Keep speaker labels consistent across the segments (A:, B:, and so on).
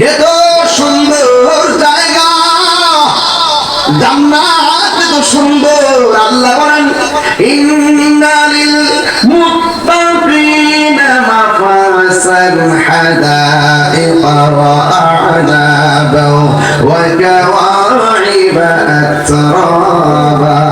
A: এত সুন্দর জায়গা। জান্নাত এত সুন্দর, আল্লাহ বলেন ইন্নালিল মুত্তাকিনা মাফাসান হাদাইকা ওয়া আ'নাবা ওয়া কাওয়াইবা আতরাবা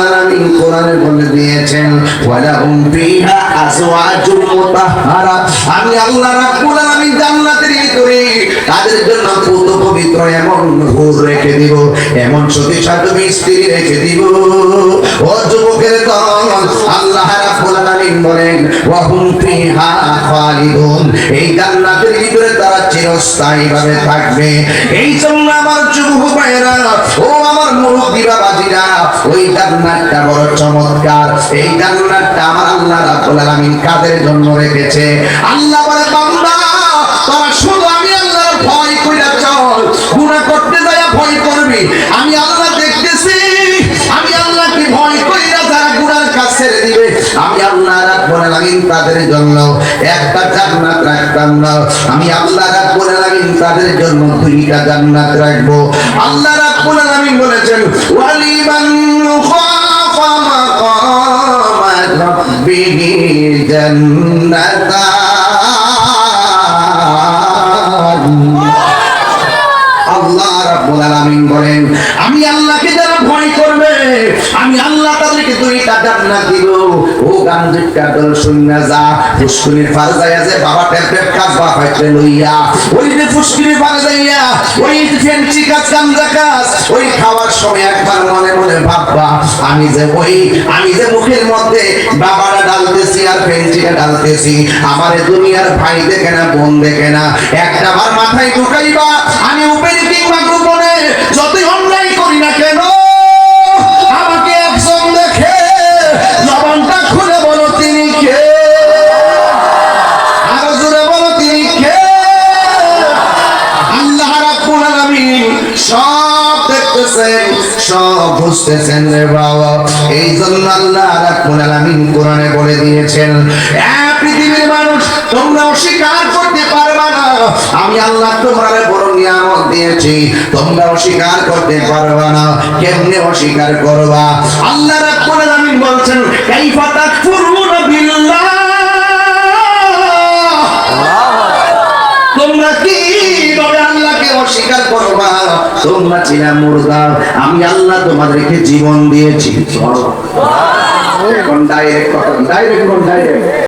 A: রাব্বুল আলামিন কোরআনে বলে দিয়েছেন, ওয়ালাহুম ফিহা আজওয়াজুম মুতাহহারা আমি আল্লাহ রাব্বুল আলামিন জান্নাতের ভিতরে তাদের জন্য পুত পবিত্র এমন হুর রেখে দিব, এমন সতী সাধবী স্ত্রী রেখে দিব। ও যুবকের দল, আল্লাহ রাব্বুল আলামিন বলেন, ওয়াহুম ফিহা খালিদুন। এই জান্নাতের ভিতরে তারা চিরস্থায়ী ভাবে থাকবে। এই জন্য আমার যুবক ভাইয়েরা, ও আমার মুরব্বী বাবাজিরা, ওই জান্নাতটা বড় চমৎকার। এই জান্নাতটা আমার আল্লাহ রাব্বুল আলামিন কাদের জন্য রেখেছে? আল্লাহ বলে, বান্দা আলামিন তাদের জন্য একটা জান্নাত রাখতাম না। আমি আল্লাহ তাদের জন্য দুইটা জান্নাত রাখব। আল্লাহ বলেছেন আল্লাহ আলামিন বলেন, আমি আল্লাহকে যারা ভয় করবে আমি আল্লাহ তাদেরকে ও যা যাইয়া যে বাবা টেপ কাজ লইয়া। ওই যে যাইয়া, ওই কাজ কাজ ওই খাওয়ার সময় একবার মনে মনে ভাববা, আমি যে ওই, আমি যে মুখের মধ্যে বাবারা ডালতেছি আর ফেন্সিটা ডালতেছি, আমার দুনিয়ার ভাই দেখে না, বোন দেখে না। একটা বার মাথায় ঢুকাইবা, আমি উপরে সব দেখতেছেন, সব বুঝতেছেন রে বাবা। এই জন্য আল্লাহ রাব্বুল আলামিন কোরআনে বলে দিয়েছেন পৃথিবীর মানুষ, তোমরা অস্বীকার করতে পারবে আমি আল্লাহ তোমার বড় নিয়ামত দিয়েছি, তোমরা অস্বীকার করতে পারবে না। কেমনে অস্বীকার করবা? আল্লাহ রাব্বুল আলামিন বলছেন, কাইফা তোমরা ছিলা মুর্দা আমি আল্লাহ তোমাদেরকে জীবন দিয়েছি। এখন ডাইরেক্ট কথা ডাইরেক্ট ডাইরেক্ট